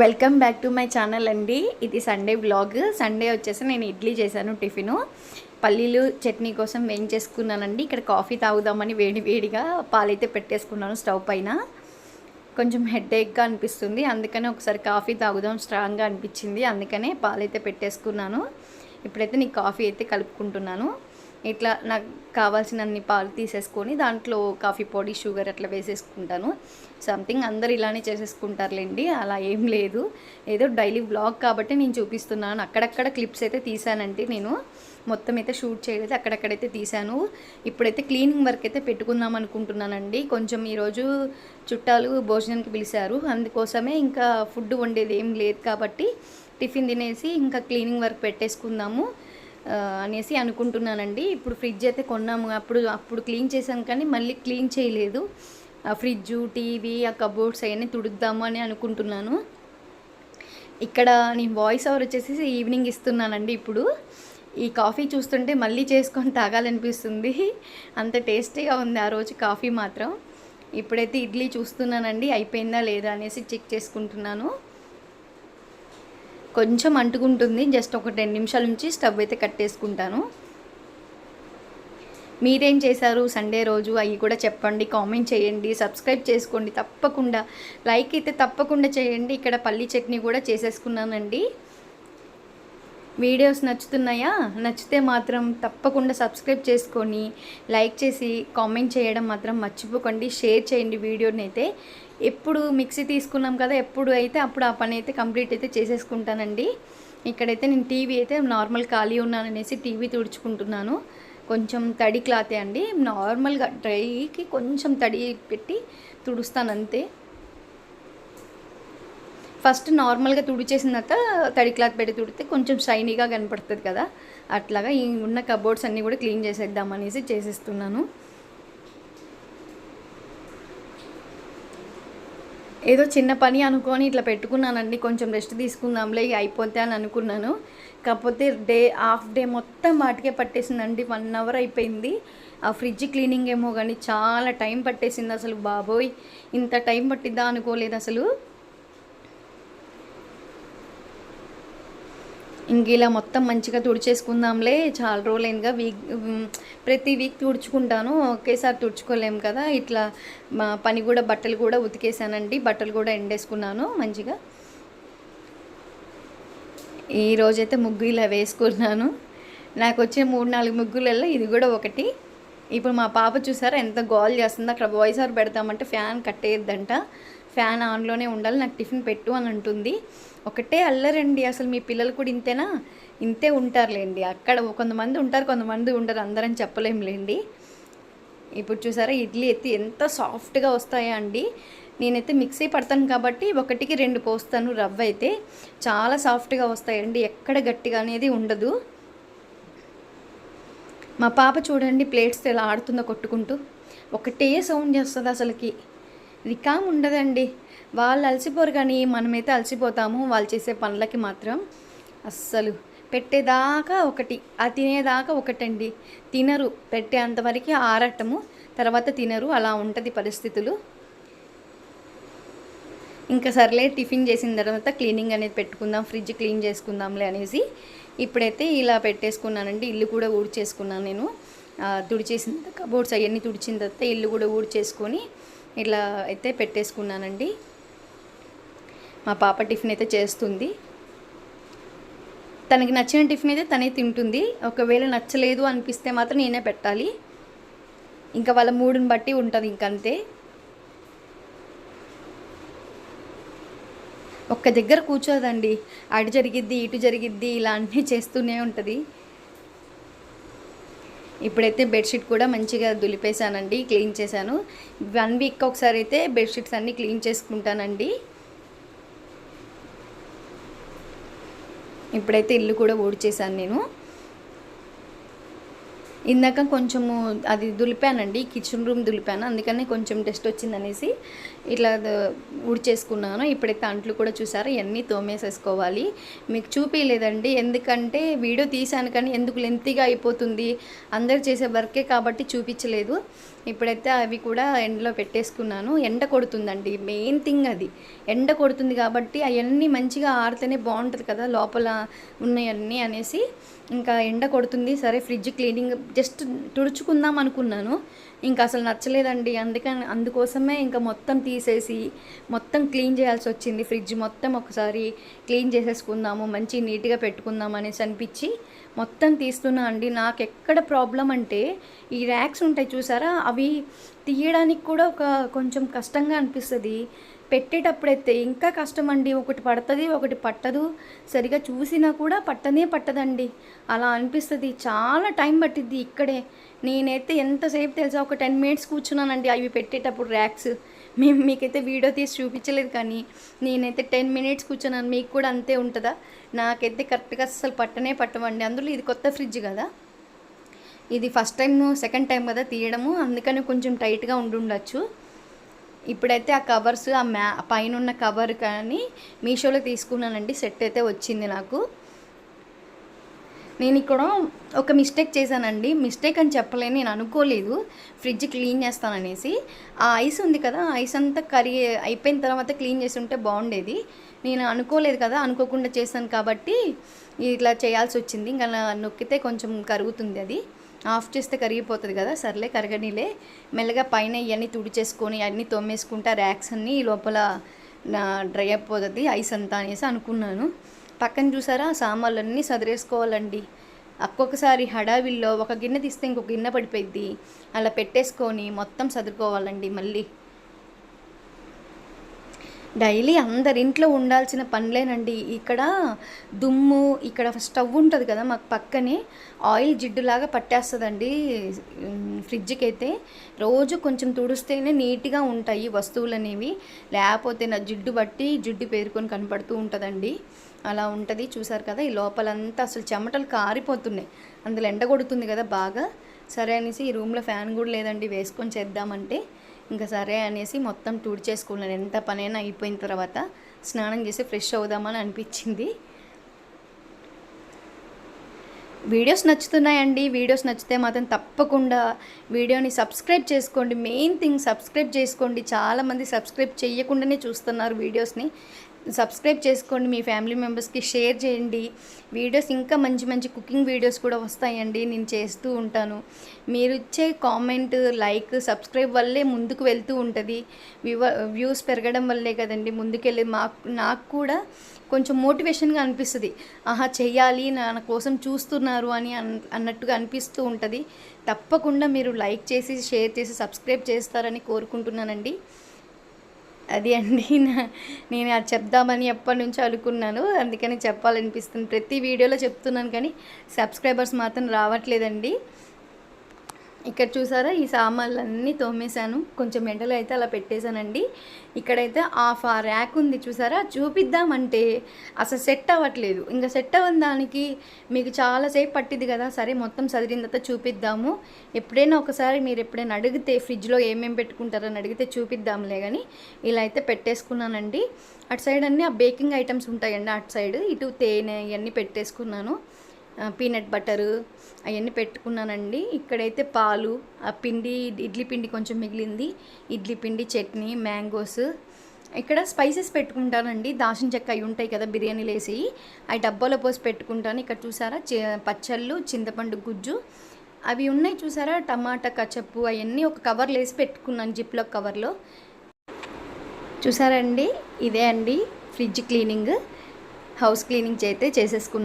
Welcome back to my channel అండి. ఇది Sunday blog Sunday వచ్చేసి నేను ఇడ్లీ చేశాను టిఫిను. పల్లీలు చట్నీ కోసం వేయించేసుకున్నానండి ఇక్కడ కాఫీ తాగుదామని వేడి వేడిగా పాలైతే పెట్టేసుకున్నాను స్టవ్ పైన. కొంచెం హెడేక్గా అనిపిస్తుంది. అందుకనే ఒకసారి కాఫీ తాగుదాం స్ట్రాంగ్గా అనిపించింది. అందుకనే పాలైతే పెట్టేసుకున్నాను. ఇప్పుడైతే నీకు కాఫీ అయితే కలుపుకుంటున్నాను. ఇట్లా నాకు కావాల్సినన్ని పాలు తీసేసుకొని దాంట్లో కాఫీ పొడి షుగర్ అట్లా వేసేసుకుంటాను. సంథింగ్ అందరు ఇలానే చేసేసుకుంటారులేండి అలా ఏం లేదు. ఏదో డైలీ బ్లాగ్ కాబట్టి నేను చూపిస్తున్నాను. అక్కడక్కడ క్లిప్స్ అయితే తీసానంటే నేను మొత్తం అయితే షూట్ చేయలేదు అక్కడక్కడైతే తీశాను. ఇప్పుడైతే క్లీనింగ్ వర్క్ అయితే పెట్టుకుందాం అనుకుంటున్నానండి. కొంచెం ఈరోజు చుట్టాలు భోజనానికి పిలిచారు. అందుకోసమే ఇంకా ఫుడ్ వండేది ఏం లేదు కాబట్టి టిఫిన్ తినేసి ఇంకా క్లీనింగ్ వర్క్ పెట్టేసుకుందాము. అనేసి అనుకుంటున్నానండి. ఇప్పుడు ఫ్రిడ్జ్ అయితే కొన్నాము. అప్పుడు అప్పుడు క్లీన్ చేశాను కానీ మళ్ళీ క్లీన్ చేయలేదు. ఆ ఫ్రిడ్జు టీవీ ఆ కబోర్డ్స్ అవన్నీ తుడుద్దాము అని అనుకుంటున్నాను. ఇక్కడ నేను వాయిస్ ఓవర్ వచ్చేసి ఈవినింగ్ ఇస్తున్నానండి ఇప్పుడు. ఈ కాఫీ చూస్తుంటే మళ్ళీ చేసుకొని తాగాలనిపిస్తుంది. అంత టేస్టీగా ఉంది ఆ రోజు కాఫీ మాత్రం. ఇప్పుడైతే ఇడ్లీ చూస్తున్నానండి. అయిపోయిందా లేదా అనేసి చెక్ చేసుకుంటున్నాను. కొంచెం అంటుకుంటుంది. జస్ట్ ఒక టెన్ నిమిషాల నుంచి స్టవ్ అయితే కట్టేసుకుంటాను. మీరేం చేశారు? సండే రోజు అవి కూడా చెప్పండి కామెంట్ చేయండి సబ్స్క్రైబ్ చేసుకోండి. తప్పకుండా లైక్ అయితే తప్పకుండా చేయండి. ఇక్కడ పల్లీ చట్నీ కూడా చేసేసుకున్నానండి. వీడియోస్ నచ్చుతున్నాయా? నచ్చితే మాత్రం తప్పకుండా సబ్స్క్రైబ్ చేసుకొని లైక్ చేసి కామెంట్ చేయడం మాత్రం మర్చిపోకండి. షేర్ చేయండి వీడియోని అయితే ఎప్పుడు మిక్సీ తీసుకున్నాం కదా ఎప్పుడు అయితే అప్పుడు ఆ పని అయితే కంప్లీట్ అయితే చేసేసుకుంటానండి. ఇక్కడైతే నేను టీవీ అయితే నార్మల్ ఖాళీ ఉన్నాననేసి టీవీ తుడుచుకుంటున్నాను. కొంచెం తడి క్లాతే అండి. నార్మల్గా డ్రైకి కొంచెం తడి పెట్టి తుడుస్తాను అంతే. ఫస్ట్ నార్మల్గా తుడిచేసిన తర్వాత తడి క్లాత్ పెట్టి తుడితే కొంచెం షైనీగా కనపడుతుంది కదా. అట్లాగా ఈ ఉన్న కబోర్డ్స్ అన్నీ కూడా క్లీన్ చేసేద్దాం అనేసి చేసేస్తున్నాను. ఏదో చిన్న పని అనుకొని ఇట్లా పెట్టుకున్నానండి. కొంచెం రెస్ట్ తీసుకుందాంలే అయిపోతే అని అనుకున్నాను. కాకపోతే డే హాఫ్ డే మొత్తం వాటికే పట్టేసిందండి. వన్ అవర్ అయిపోయింది. ఆ ఫ్రిడ్జ్ క్లీనింగ్ ఏమో కానీ చాలా టైం పట్టేసింది అసలు బాబోయ్. ఇంత టైం పట్టిద్దా అనుకోలేదు అసలు. ఇంక ఇలా మొత్తం మంచిగా తుడిచేసుకుందాంలే. చాలా రోజులైందిగా వీక్ ప్రతి వీక్ తుడుచుకుంటాను. ఒకేసారి తుడుచుకోలేము కదా. ఇట్లా మా పని కూడా బట్టలు కూడా ఉతికేసానండి. బట్టలు కూడా ఎండేసుకున్నాను మంచిగా. ఈ రోజైతే ముగ్గు ఇలా వేసుకున్నాను. నాకు వచ్చే మూడు నాలుగు ముగ్గులలో ఇది కూడా ఒకటి. ఇప్పుడు మా పాప చూసారా ఎంత గోల్ చేస్తుందో. అక్కడ వాయిస్ ఆర్ పెడతామంటే ఫ్యాన్ కట్టేయద్దంట. ఫ్యాన్ ఆన్లోనే ఉండాలి. నాకు టిఫిన్ పెట్టు అని అంటుంది. ఒకటే అల్లరండి. అసలు మీ పిల్లలు కూడా ఇంతేనా? ఇంతే ఉంటారులేండి. అక్కడ కొంతమంది ఉంటారు కొంతమంది ఉండరు. అందరం చెప్పలేంలేండి ఇప్పుడు చూసారా ఇడ్లీ ఎత్తి ఎంత సాఫ్ట్గా వస్తాయా అండి. నేనైతే మిక్సీ పడతాను కాబట్టి ఒకటికి రెండు పోస్తాను. రవ్వ అయితే చాలా సాఫ్ట్గా వస్తాయండి. ఎక్కడ గట్టిగా అనేది ఉండదు. మా పాప చూడండి ప్లేట్స్ ఎలా ఆడుతుందో కొట్టుకుంటూ. ఒకటే సౌండ్ చేస్తుంది అసలుకి. రికామ్ ఉండదండి. వాళ్ళు అలసిపోరు కానీ మనమైతే అలసిపోతాము. వాళ్ళు చేసే పనులకి మాత్రం అస్సలు పెట్టేదాకా ఒకటి ఆ తినేదాకా ఒకటండి. తినరు పెట్టేంతవరకు ఆరటము తర్వాత తినరు అలా ఉంటుంది పరిస్థితులు. ఇంకా సర్లే టిఫిన్ చేసిన తర్వాత క్లీనింగ్ అనేది పెట్టుకుందాం ఫ్రిడ్జ్ క్లీన్ చేసుకుందాంలే అనేసి ఇప్పుడైతే ఇలా పెట్టేసుకున్నానండి. ఇల్లు కూడా ఊడ్చేసుకున్నాను నేను. తుడిచేసిన తర్వాత కబోర్డ్స్ అవన్నీ తుడిచిన తర్వాత ఇల్లు కూడా ఊడ్చేసుకొని ఇట్లా అయితే పెట్టేసుకున్నానండి. మా పాప టిఫిన్ అయితే చేస్తుంది. తనకి నచ్చిన టిఫిన్ అయితే తనే తింటుంది. ఒకవేళ నచ్చలేదు అనిపిస్తే మాత్రం నేనే పెట్టాలి. ఇంకా వాళ్ళ మూడుని బట్టి ఉంటుంది ఇంకంతే. ఒక్క దగ్గర కూర్చోదండి. అటు జరిగిద్ది ఇటు జరిగిద్ది ఇలా అన్నీ చేస్తూనే ఉంటుంది. ఇప్పుడైతే బెడ్షీట్ కూడా మంచిగా దులిపేశానండి క్లీన్ చేశాను. వన్ వీక్ ఒకసారి అయితే బెడ్షీట్స్ అన్నీ క్లీన్ చేసుకుంటానండి. ఇప్పుడైతే ఇల్లు కూడా ఊడ్చేసాను నేను. ఇందాక కొంచెము అది దులిపానండి కిచెన్ రూమ్ దులిపాను. అందుకనే కొంచెం టెస్ట్ వచ్చిందనేసి ఇట్లా ఉడిచేసుకున్నాను ఇప్పుడైతే అంట్లు కూడా చూసారా ఇవన్నీ తోమేసేసుకోవాలి. మీకు చూపించలేదండి ఎందుకంటే వీడియో తీశాను కానీ ఎందుకు లెంతీగా అయిపోతుంది? అందరు చేసే వర్కే కాబట్టి చూపించలేదు. ఇప్పుడైతే అవి కూడా ఎండలో పెట్టేసుకున్నాను. ఎండ కొడుతుందండి మెయిన్ థింగ్ అది. ఎండ కొడుతుంది కాబట్టి అవన్నీ మంచిగా ఆరితేనే బాగుంటుంది కదా లోపల ఉన్నాయన్నీ అనేసి. ఇంకా ఎండ కొడుతుంది సరే ఫ్రిడ్జ్ క్లీనింగ్ జస్ట్ తుడుచుకుందాం అనుకున్నాను. ఇంకా అసలు నచ్చలేదండి. అందుకని అందుకోసమే ఇంకా మొత్తం తీసేసి మొత్తం క్లీన్ చేయాల్సి వచ్చింది. ఫ్రిడ్జ్ మొత్తం ఒకసారి క్లీన్ చేసేసుకుందాము మంచి నీట్గా పెట్టుకుందాం అనేసి అనిపించి మొత్తం తీస్తున్నా అండి. నాకు ఎక్కడ ప్రాబ్లం అంటే ఈ ర్యాక్స్ ఉంటాయి చూసారా? అవి తీయడానికి కూడా ఒక కొంచెం కష్టంగా అనిపిస్తుంది. పెట్టేటప్పుడైతే ఇంకా కష్టం అండి ఒకటి పడుతుంది ఒకటి పట్టదు. సరిగా చూసినా కూడా పట్టనే పట్టదండి. అలా అనిపిస్తుంది. చాలా టైం పట్టిద్ది ఇక్కడే. నేనైతే ఎంతసేపు తెలుసా ఒక టెన్ మినిట్స్ కూర్చున్నానండి అవి పెట్టేటప్పుడు ర్యాక్స్. మేము మీకైతే వీడియో తీసి చూపించలేదు కానీ నేనైతే టెన్ మినిట్స్ కూర్చున్నాను. మీకు కూడా అంతే ఉంటుందా? నాకైతే కరెక్ట్గా అసలు పట్టనే పట్టమండి అందులో ఇది కొత్త ఫ్రిడ్జ్ కదా? ఇది ఫస్ట్ టైం సెకండ్ టైం కదా తీయడము. అందుకని కొంచెం టైట్గా ఉండుండొచ్చు. ఇప్పుడైతే ఆ కవర్స్ ఆ మ్యా పైన ఉన్న కవర్ కానీ మీషోలో తీసుకున్నానండి. సెట్ అయితే వచ్చింది నాకు. నేను ఇక్కడ ఒక మిస్టేక్ చేశానండి. మిస్టేక్ అని చెప్పలేను నేను అనుకోలేదు. ఫ్రిడ్జ్ క్లీన్ చేస్తాననేసి ఆ ఐస్ ఉంది కదా ఆ ఐస్ అంతా కరిగి అయిపోయిన తర్వాత క్లీన్ చేసి ఉంటే బాగుండేది. నేను అనుకోలేదు కదా అనుకోకుండా చేశాను కాబట్టి ఇట్లా చేయాల్సి వచ్చింది. ఇంకా అలా నొక్కితే కొంచెం కరుగుతుంది అది. ఆఫ్ చేస్తే కరిగిపోతుంది కదా సర్లే కరగనీలే. మెల్లగా పైన ఇవన్నీ తుడిచేసుకొని అన్నీ తోమేసుకుంటా ర్యాక్స్ అన్నీ లోపల డ్రై అయిపోతుంది ఐస్ అంతా అనేసి అనుకున్నాను. పక్కన చూసారా సామాన్లన్నీ సదిరేసుకోవాలండి. ఒక్కొక్కసారి హడావిల్లో ఒక గిన్నె తీస్తే ఇంకొక గిన్నె పడిపోయిద్ది. అలా పెట్టేసుకొని మొత్తం సదురుకోవాలండి మళ్ళీ. డైలీ అందరింట్లో ఉండాల్సిన పనులేనండి. ఇక్కడ దుమ్ము ఇక్కడ స్టవ్ ఉంటుంది కదా మాకు పక్కనే ఆయిల్ జిడ్డులాగా పట్టేస్తుందండి. ఫ్రిడ్జ్కి అయితే రోజు కొంచెం తుడిస్తేనే నీట్గా ఉంటాయి వస్తువులు అనేవి లేకపోతే నా జిడ్డు బట్టి జిడ్డు పేరుకొని కనపడుతూ ఉంటుందండి. అలా ఉంటుంది. చూసారు కదా ఈ లోపలంతా అసలు చెమటలు కారిపోతున్నాయి. అందులో ఎండ కొడుతుంది కదా బాగా. సరే అనేసి ఈ రూమ్లో ఫ్యాన్ కూడా లేదండి వేసుకొని చేద్దామంటే. ఇంకా సరే అనేసి మొత్తం తుడిచేసుకున్నాను. ఎంత పనైనా అయిపోయిన తర్వాత స్నానం చేసి ఫ్రెష్ అవుదామని అనిపించింది. వీడియోస్ నచ్చుతున్నాయండి. వీడియోస్ నచ్చితే మాత్రం తప్పకుండా వీడియోని సబ్స్క్రైబ్ చేసుకోండి. మెయిన్ థింగ్ సబ్స్క్రైబ్ చేసుకోండి. చాలామంది సబ్స్క్రైబ్ చేయకుండానే చూస్తున్నారు వీడియోస్ని. సబ్స్క్రైబ్ చేసుకోండి మీ ఫ్యామిలీ మెంబర్స్కి షేర్ చేయండి. వీడియోస్ ఇంకా మంచి మంచి కుకింగ్ వీడియోస్ కూడా వస్తాయండి. నేను చేస్తూ ఉంటాను. మీరు ఇచ్చే కామెంట్ లైక్ సబ్స్క్రైబ్ వల్లే ముందుకు వెళ్తూ ఉంటుంది. వ్యూవ వ్యూస్ పెరగడం వల్లే కదండి. ముందుకెళ్ళి మాకు నాకు కూడా కొంచెం మోటివేషన్గా అనిపిస్తుంది. ఆహా చెయ్యాలి నా కోసం చూస్తున్నారు అని అన్నట్టుగా అనిపిస్తూ ఉంటుంది. తప్పకుండా మీరు లైక్ చేసి షేర్ చేసి సబ్స్క్రైబ్ చేస్తారని కోరుకుంటున్నానండి. అది అండి. నేను అది చెప్దామని ఎప్పటి నుంచో అనుకున్నాను. అందుకని చెప్పాలనిపిస్తుంది. ప్రతి వీడియోలో చెప్తున్నాను కానీ సబ్స్క్రైబర్స్ మాత్రం రావట్లేదండి. ఇక్కడ చూసారా ఈ సామాన్లన్నీ తోమేశాను. కొంచెం ఎండలో అయితే అలా పెట్టేశానండి. ఇక్కడైతే హాఫ్ ఆ ర్యాక్ ఉంది చూసారా చూపిద్దామంటే అసలు సెట్ అవ్వట్లేదు. ఇంకా సెట్ అవ్వని దానికి మీకు చాలాసేపు పట్టింది కదా సరే మొత్తం చదివిన తర్వాత చూపిద్దాము. ఎప్పుడైనా ఒకసారి మీరు ఎప్పుడైనా అడిగితే ఫ్రిడ్జ్లో ఏమేమి పెట్టుకుంటారని అడిగితే చూపిద్దాంలే కానీ ఇలా అయితే పెట్టేసుకున్నానండి. అటు సైడ్ అన్నీ ఆ బేకింగ్ ఐటమ్స్ ఉంటాయండి అటు సైడ్ ఇటు తేనె ఇవన్నీ పెట్టేసుకున్నాను. పీనట్ బటరు అవన్నీ పెట్టుకున్నానండి. ఇక్కడైతే పాలు ఆ పిండి ఇడ్లీ పిండి కొంచెం మిగిలింది. ఇడ్లీ పిండి చట్నీ మ్యాంగోస్. ఇక్కడ స్పైసెస్ పెట్టుకుంటానండి. దాచిన చెక్క అవి ఉంటాయి కదా బిర్యానీలు వేసి అవి డబ్బాలో పోసి పెట్టుకుంటాను. ఇక్కడ చూసారా? పచ్చళ్ళు చింతపండు గుజ్జు. అవి ఉన్నాయి చూసారా? టమాటా కచప్పు అవన్నీ ఒక కవర్లో వేసి పెట్టుకున్నాను జిప్లో కవర్లో. చూసారండి ఇదే అండి ఫ్రిడ్జ్ క్లీనింగ్. హౌస్ క్లీనింగ్ అయితే చేసేసుకున్నాను.